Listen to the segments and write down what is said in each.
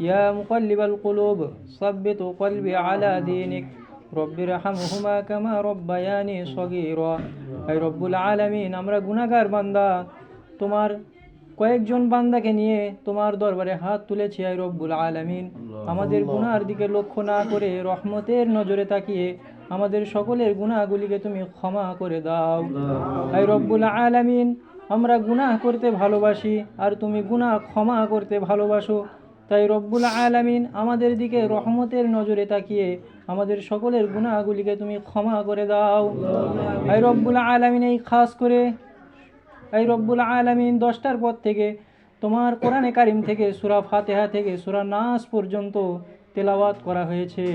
يا مقلب القلوب ثبت قلبي على دينك رب ارحمهما كما ربياني صغيرا اي رب العالمين আমরা গুনাহগার বান্দা তোমার কয়েকজন বান্দাকে নিয়ে তোমার দরবারে হাত তুলেছি আই রব্বুল আলামিন আমাদের গুনার দিকে লক্ষ্য না করে রহমতের নজরে তাকিয়ে আমাদের সকলের গুনাহগুলিকে তুমি ক্ষমা করে দাও আই রব্বুল আলামিন আমরা গুনাহ করতে ভালোবাসি আর তুমি গুনাহ ক্ষমা করতে ভালোবাসো তাই রব্বুল আলামিন আমাদের দিকে রহমতের নজরে তাকিয়ে আমাদের সকলের গুনাহগুলিকে তুমি ক্ষমা করে দাও। আই রব্বুল আলামিন, এই খাস করে এই রব্বুল আলামিন, দশটার পর থেকে তোমার কোরআনে কারিম থেকে সুরা ফাতেহা থেকে সুরা নাস পর্যন্ত তেলাওয়াত করা হয়েছে।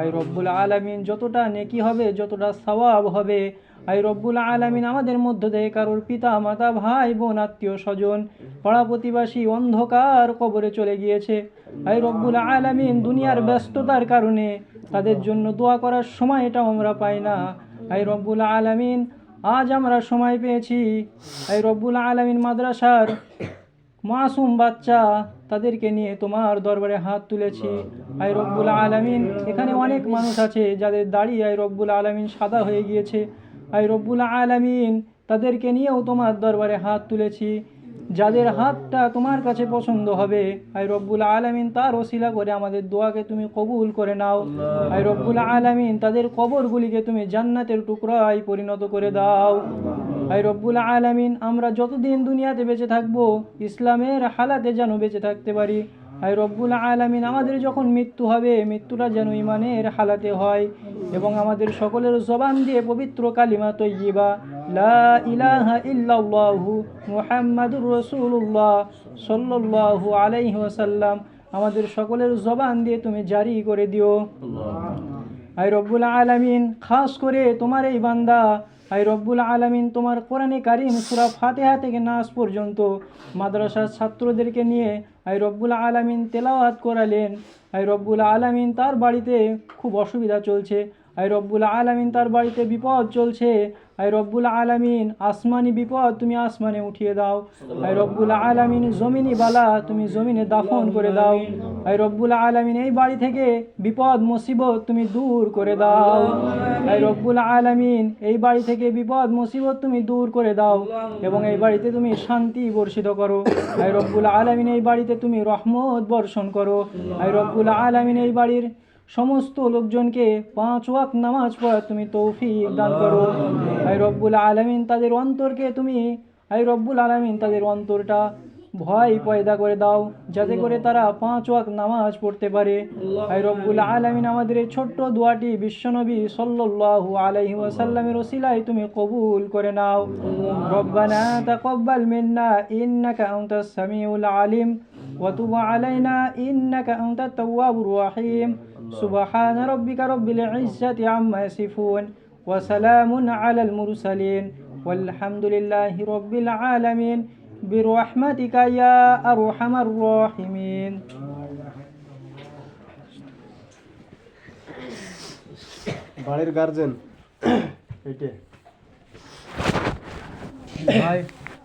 আই রব্বুল আলামিন, যতটা নেকি হবে, যতটা সওয়াব হবে এই রব্বুল আলামিন, আমাদের মধ্য থেকে কারোর পিতা, মাতা, ভাই, বোন, আত্মীয়, স্বজন, পাড়া প্রতিবাসী অন্ধকার কবরে চলে গিয়েছে। আই রব্বুল আলামিন, দুনিয়ার ব্যস্ততার কারণে তাদের জন্য দোয়া করার সময়টাও আমরা পাই না। আই রব্বুল আলামিন, আজ আমরা সময় পেয়েছি। আই রব্বুল আলমিন, মাদ্রাসার মাসুম বাচ্চা তাদেরকে নিয়ে তোমার দরবারে হাত তুলেছি। আই রব্বুল আলমিন, এখানে অনেক মানুষ আছে যাদের দাড়ি আই রব্বুল আলমিন, সাদা হয়ে গিয়েছে। আই রব্বুল আলমিন তাদেরকে নিয়েও তোমার দরবারে হাত তুলেছি। যাদের হাতটা তোমার কাছে পছন্দ হবে আই রব্বুল আলমিন তার ওসিলা করে আমাদের দোয়াকে তুমি কবুল করে নাও। আই রব্বুল আলমিন তাদের কবরগুলিকে তুমি জান্নাতের টুকরায় পরিণত করে দাও। আই রব্বুল আলমিন আমরা যতদিন দুনিয়াতে বেঁচে থাকব ইসলামের হালাতে যেন বেঁচে থাকতে পারি। আই রব্বুল আলমিন আমাদের যখন মৃত্যু হবে মৃত্যুটা যেন ইমানের হালাতে হয় এবং আমাদের সকলের জবান দিয়ে পবিত্র কালিমা তৈবা লা ইলাহা ইল্লাল্লাহু মুহাম্মাদুর রাসূলুল্লাহ সাল্লাল্লাহু আলাইহি ওয়াসাল্লাম আমাদের সকলের জবান দিয়ে তুমি জারি করে দিও। আই রব্বুল আলামিন খাস করে তোমার এই বান্দা আই রব্বুল আলমিন, তোমার কোরআনে কারিম সুরা ফাতেহা থেকে নাস পর্যন্ত মাদ্রাসার ছাত্রদেরকে নিয়ে আই রব্বুল আলমিন তেলাওয়াত করালেন। আই রব্বুল আলমিন তার বাড়িতে খুব অসুবিধা চলছে। আই রব্বুল আলামিন তার বাড়িতে বিপদ চলছে। আই রব্বুল আলামিন, আসমানি বিপদ তুমি আসমানে উঠিয়ে দাও। আই রব্বুল আলামিন, জমিনি বালা তুমি জমিনে দাফন করে দাও। আই রব্বুল আলামিন, এই বাড়ি থেকে বিপদ, মুসিবত তুমি দূর করে দাও। আই রব্বুল আলামিন, এই বাড়ি থেকে বিপদ, মুসিবত তুমি দূর করে দাও এবং এই বাড়িতে তুমি শান্তি বর্ষিত করো। আই রব্বুল আলামিন, এই বাড়িতে তুমি রহমত বর্ষণ করো। আই রব্বুল আলামিন, এই বাড়ির সমস্ত লোকজনকে পাঁচ ওয়াক নামাজ পড়া তুমি তৌফিক দান করো। আই রব্বুল আলমিন তাদের অন্তরকে তুমি আই রব্বুল আলমিন তাদের অন্তরটা ভয় পয়দা করে দাও যাতে করে তারা পাঁচ ওয়াক নামাজ পড়তে পারে। আই রব্বুল আলমিন আমাদের এই ছোট্ট দোয়াটি বিশ্বনবী সল্লু আলহি ওয়াসাল্লামের ওসিলাই তুমি কবুল করে নাও। রব্বানা তাকব্বাল মিন্না ইন্নাকা আনতাস সামিউল আলিম ওয়া তুব আলাইনা ইন্নাকা আনতাত তাওয়াবুর سبحان ربك رب العزة عما يصفون وسلام على المرسلين والحمد لله رب العالمين برحمتك يا أرحم الراحمين বাড়ির গার্জেন এইটে ভাই